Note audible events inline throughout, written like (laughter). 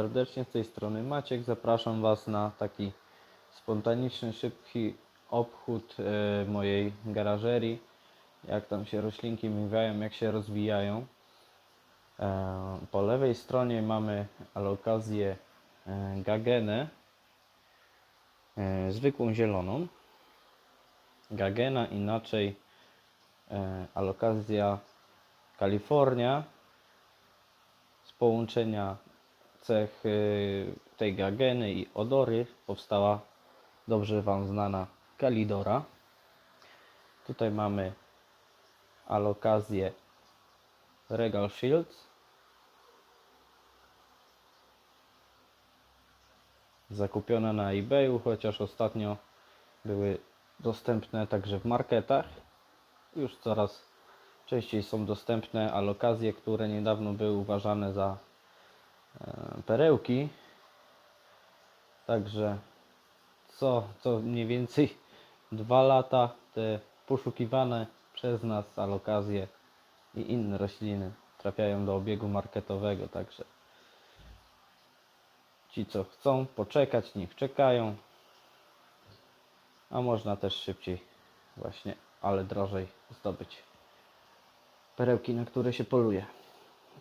Serdecznie. Z tej strony Maciek. Zapraszam Was na taki spontaniczny, szybki obchód e, mojej garażerii. Jak tam się roślinki miewają, jak się rozwijają. E, po lewej stronie mamy alokazję e, gagenę, zwykłą zieloną. Gagena, inaczej alokazja Kalifornia z połączenia cech y, tej gageny i odory powstała dobrze Wam znana kalidora. Tutaj mamy alokazję Regal Shields. Zakupione na eBayu, chociaż ostatnio były dostępne także w marketach. Już coraz częściej są dostępne alokazje, które niedawno były uważane za perełki. Także co, co mniej więcej dwa lata te poszukiwane przez nas alokazje i inne rośliny trafiają do obiegu marketowego. Także ci, co chcą poczekać, niech czekają. A można też szybciej, właśnie, ale drożej zdobyć perełki, na które się poluje.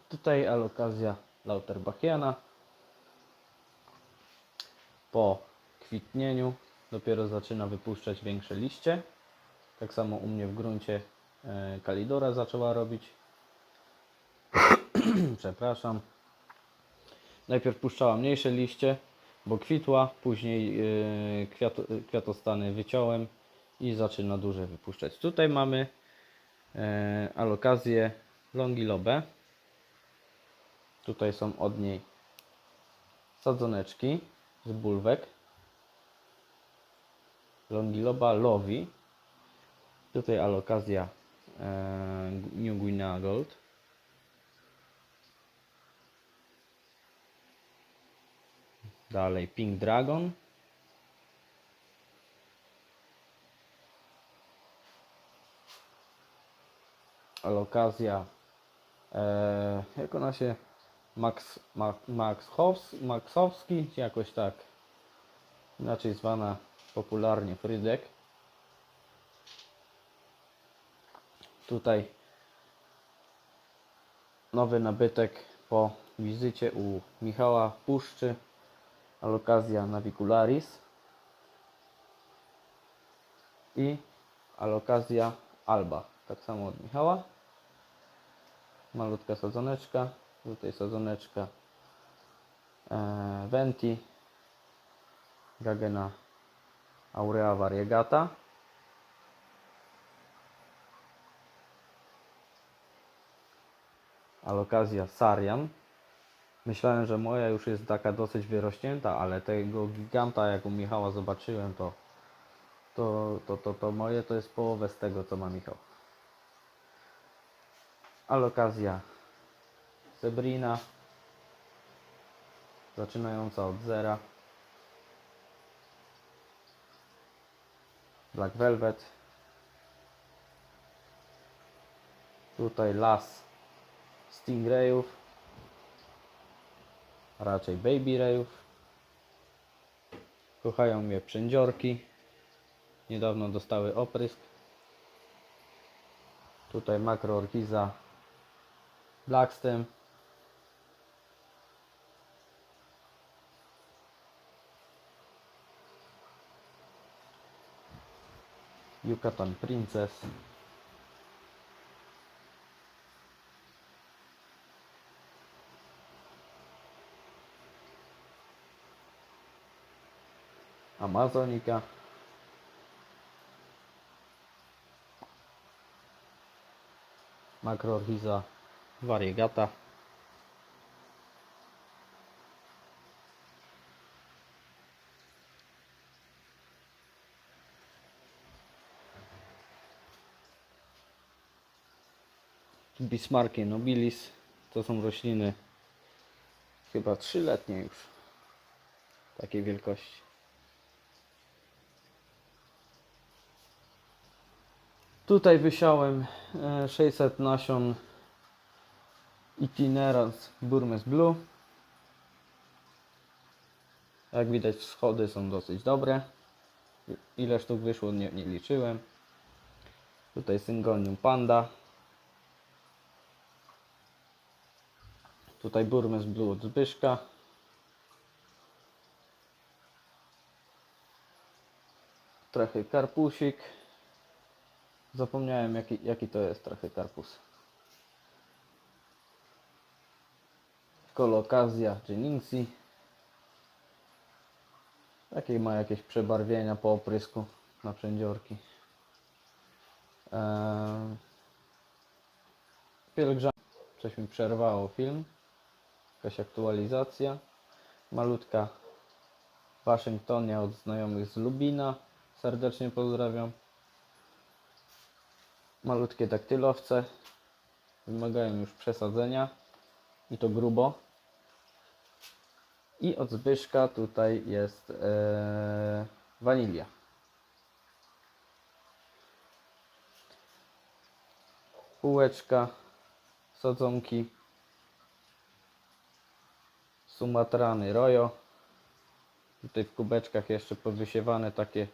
Tutaj alokazja Lauterbachiana. Po kwitnieniu dopiero zaczyna wypuszczać większe liście. Tak samo u mnie w gruncie e, kalidora zaczęła robić. (clears throat) Przepraszam. Najpierw puszczała mniejsze liście, bo kwitła, później e, kwiato, kwiatostany wyciąłem i zaczyna duże wypuszczać. Tutaj mamy e, alokazję Longilobe. Tutaj są od niej sadzoneczki z bulwek. Longiloba Lovi. Tutaj alokazja e, New Guinea Gold. Dalej Pink Dragon. alokazja, e, jak ona się, Max, Ma, Max Maxowski, jakoś tak, inaczej zwana popularnie Frydek. Tutaj nowy nabytek po wizycie u Michała Puszczy, alokazja Navicularis i alokazja Alba, tak samo od Michała. Malutka sadzoneczka, tutaj sadzoneczka e, Venti, Gagena Aurea Variegata. Alokazja Sarian. Myślałem, że moja już jest taka dosyć wyrośnięta, ale tego giganta, jak u Michała zobaczyłem, to to, to, to, to moje to jest połowę z tego, co ma Michał. Alokazja Sebrina, zaczynająca od zera. Black Velvet. Tutaj las Stingrayów, a raczej Baby Rayów. Kochają mnie przędziorki. Niedawno dostały oprysk. Tutaj makroorchiza Blackstem. Yucatan Princess. Amazonika. Macroorchiza variegata. Bismarckie nobilis to są rośliny chyba trzyletnie już takiej wielkości. Tutaj wysiałem e, 600 nasion Itinerans Burmese Blue. Jak widać wschody są dosyć dobre. Ile sztuk wyszło nie, nie liczyłem. Tutaj Syngonium Panda. Tutaj Burmese Blue od Zbyszka. Trochę karpusik. Zapomniałem jaki, jaki to jest trochę karpus. Kolokazja Jenningsi. Takie ma jakieś przebarwienia po oprysku na przędziorki. Eee... Pielgrzym. Coś mi przerwało film. Jakaś aktualizacja. Malutka Waszyngtonia od znajomych z Lubina. Serdecznie pozdrawiam. Malutkie daktylowce. Wymagają już przesadzenia. I to grubo. I od Zbyszka tutaj jest e, wanilia. Półeczka, sadzonki, sumatrany rojo. Tutaj w kubeczkach jeszcze powysiewane takie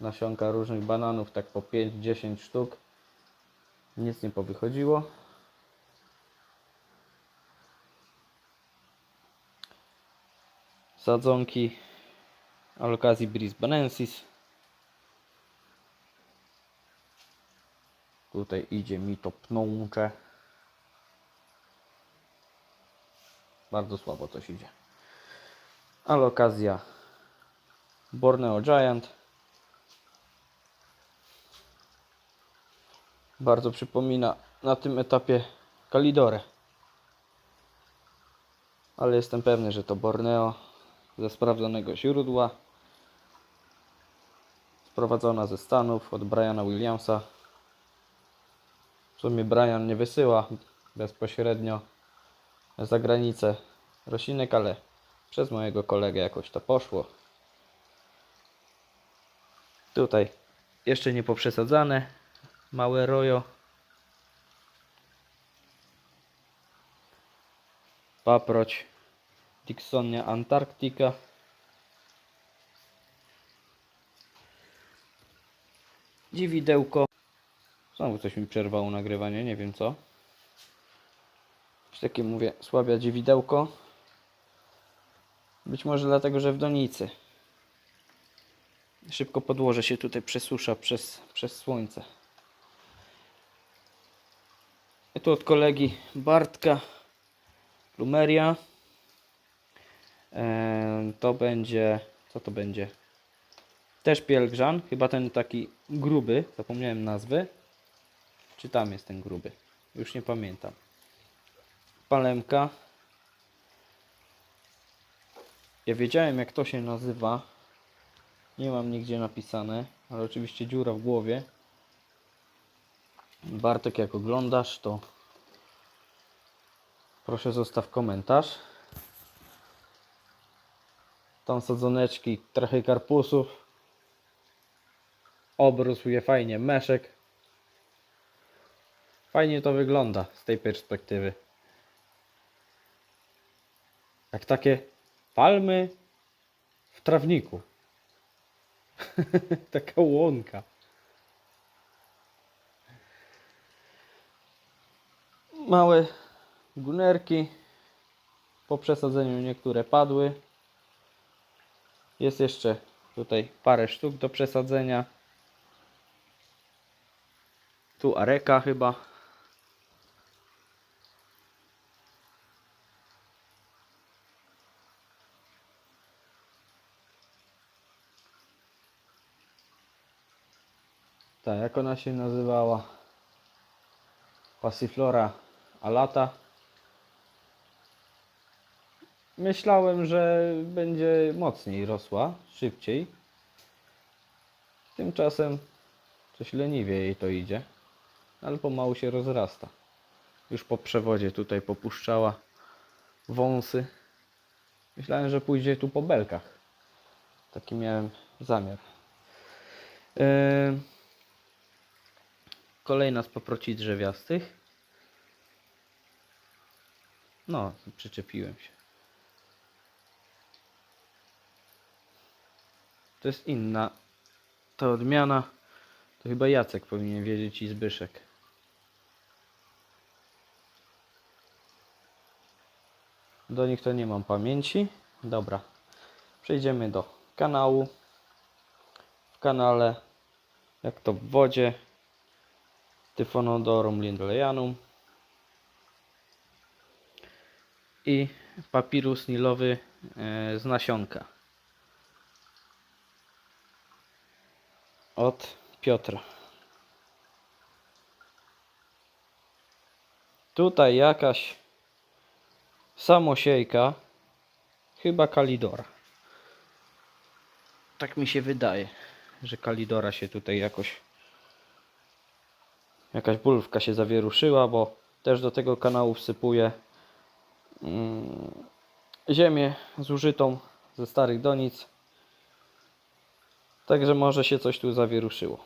nasionka różnych bananów, tak po 5-10 sztuk. Nic nie powychodziło. Sadzonki Alokazji Brisbanensis. Tutaj idzie mi to pnącze. Bardzo słabo coś idzie. Alokazja Borneo Giant. Bardzo przypomina na tym etapie Kalidorę. Ale jestem pewny, że to Borneo ze sprawdzonego źródła. Sprowadzona ze Stanów od Briana Williamsa. W sumie Brian nie wysyła bezpośrednio za granicę roślinek, ale przez mojego kolegę jakoś to poszło. Tutaj jeszcze nie poprzesadzane. Małe rojo. Paproć. Dixonia Antarctica. Dziwidełko. Znowu coś mi przerwało nagrywanie, nie wiem co. Takie mówię, słabia dziwidełko. Być może dlatego, że w donicy. Szybko podłoże się tutaj przesusza przez, przez słońce. I tu od kolegi Bartka Plumeria. Eee, To będzie. Co to będzie? Też pielgrzan. Chyba ten taki gruby. Zapomniałem nazwy. Czy tam jest ten gruby? Już nie pamiętam. Palemka. Ja wiedziałem jak to się nazywa. Nie mam nigdzie napisane, ale oczywiście dziura w głowie. Bartek, jak oglądasz, to proszę zostaw komentarz. Tam sadzoneczki, trochę karpusów. Obrósł je fajnie meszek. Fajnie to wygląda z tej perspektywy. Jak takie palmy w trawniku. (laughs) Taka łąka. Małe gunerki. Po przesadzeniu niektóre padły. Jest jeszcze tutaj parę sztuk do przesadzenia. Tu areka chyba. Tak, jak ona się nazywała? Passiflora alata. Myślałem, że będzie mocniej rosła, szybciej. Tymczasem coś leniwie jej to idzie, ale pomału się rozrasta. Już po przewodzie tutaj popuszczała wąsy. Myślałem, że pójdzie tu po belkach. Taki miałem zamiar. Yy, Kolejna z paproci drzewiastych. No, przyczepiłem się. to jest inna. Ta odmiana to chyba Jacek powinien wiedzieć i Zbyszek. Do nich to nie mam pamięci. Dobra. Przejdziemy do kanału. W kanale, jak to w wodzie, Tyfonodorum lindleyanum i papirus nilowy e, z nasionka od Piotra. Tutaj jakaś samosiejka, chyba kalidora. Tak mi się wydaje, że kalidora się tutaj jakoś jakaś bulwka się zawieruszyła, bo też do tego kanału wsypuję mm, ziemię zużytą ze starych donic. Także może się coś tu zawieruszyło.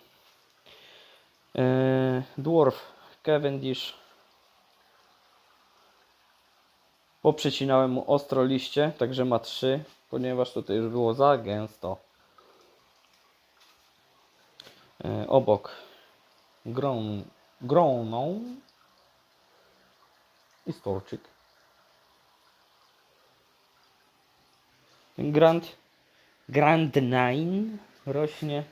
Eee, Dwarf Cavendish. Poprzecinałem mu ostro liście, także ma trzy, ponieważ tutaj już było za gęsto. Eee, obok gron, groną i storczyk. Grand, Grand Nine rośnie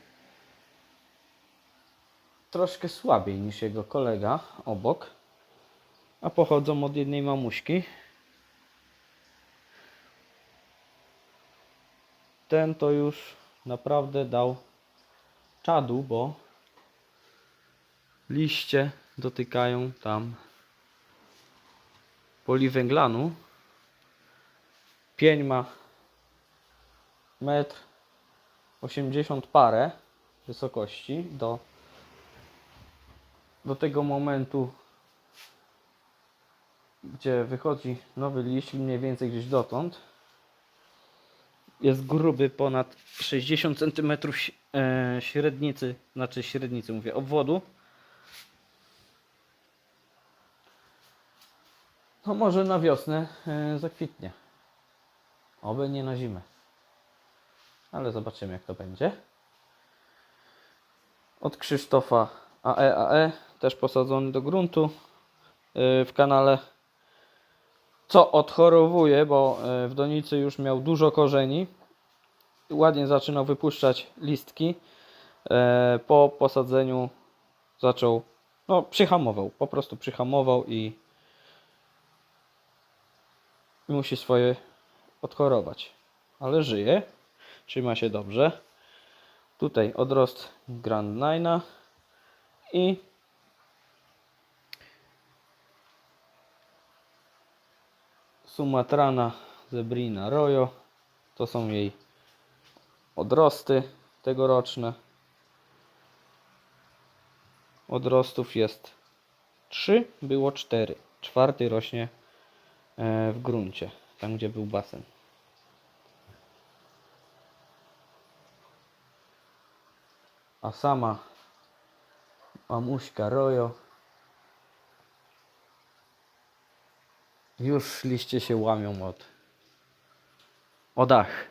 troszkę słabiej niż jego kolega obok, a pochodzą od jednej mamuśki. Ten to już naprawdę dał czadu, bo liście dotykają tam poliwęglanu. Pień ma metr 80 parę wysokości do, do tego momentu, gdzie wychodzi nowy liść, mniej więcej gdzieś dotąd. Jest gruby ponad 60 cm e, średnicy, znaczy średnicy mówię, obwodu. No może na wiosnę e, zakwitnie. Oby nie na zimę. Ale zobaczymy jak to będzie. Od Krzysztofa AEAE, też posadzony do gruntu e, w kanale. Co odchorowuje, bo e, w donicy już miał dużo korzeni. Ładnie zaczynał wypuszczać listki. E, Po posadzeniu zaczął, no przyhamował, po prostu przyhamował i i musi swoje odchorować. Ale żyje, trzyma się dobrze. Tutaj odrost Grand Nina i Sumatrana Zebrina Royo. To są jej odrosty tegoroczne. Odrostów jest 3, było 4. Czwarty rośnie w gruncie, tam gdzie był basen. A sama mamuśka Rojo już liście się łamią od o dach.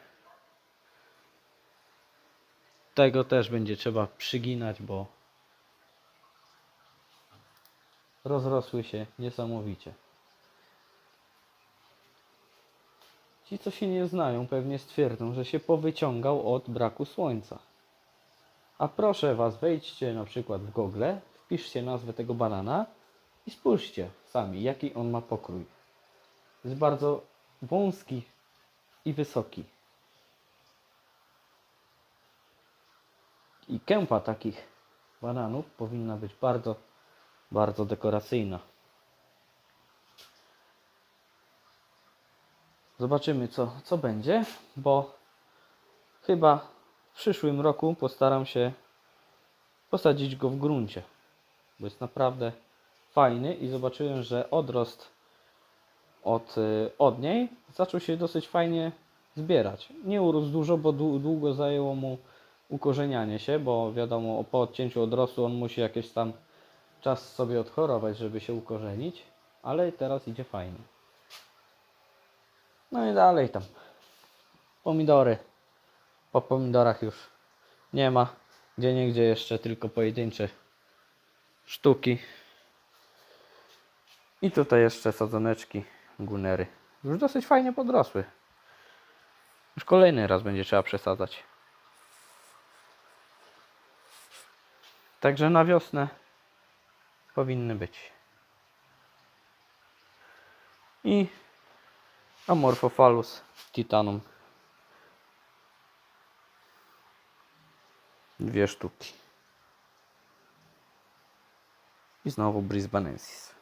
Tego też będzie trzeba przyginać, bo rozrosły się niesamowicie. Ci, co się nie znają, pewnie stwierdzą, że się powyciągał od braku słońca. A proszę Was, wejdźcie na przykład w Google, wpiszcie nazwę tego banana i spójrzcie sami, jaki on ma pokrój. Jest bardzo wąski i wysoki. I kępa takich bananów powinna być bardzo, bardzo dekoracyjna. Zobaczymy, co, co będzie, bo chyba w przyszłym roku postaram się posadzić go w gruncie, bo jest naprawdę fajny i zobaczyłem, że odrost od, y, od niej zaczął się dosyć fajnie zbierać. Nie urósł dużo, bo dłu- długo zajęło mu ukorzenianie się, bo wiadomo, po odcięciu odrostu on musi jakiś tam czas sobie odchorować, żeby się ukorzenić, ale teraz idzie fajnie. No i dalej tam. Pomidory Po pomidorach już nie ma. Gdzie niegdzie jeszcze tylko pojedyncze sztuki. I tutaj jeszcze sadzoneczki, gunery. Już dosyć fajnie podrosły. Już kolejny raz będzie trzeba przesadzać. Także na wiosnę powinny być. I Amorphophallus titanum. Dwie sztuki. I znowu Brisbanensis.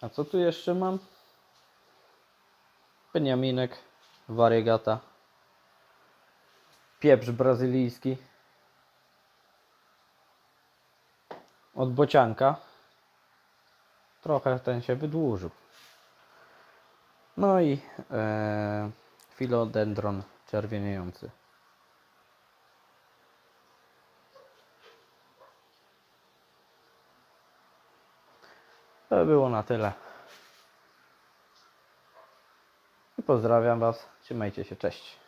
A co tu jeszcze mam? Beniaminek, wariegata, pieprz brazylijski od bocianka. Trochę ten się wydłużył. No i e, filodendron czerwieniejący. To by było na tyle. I pozdrawiam Was. Trzymajcie się. Cześć.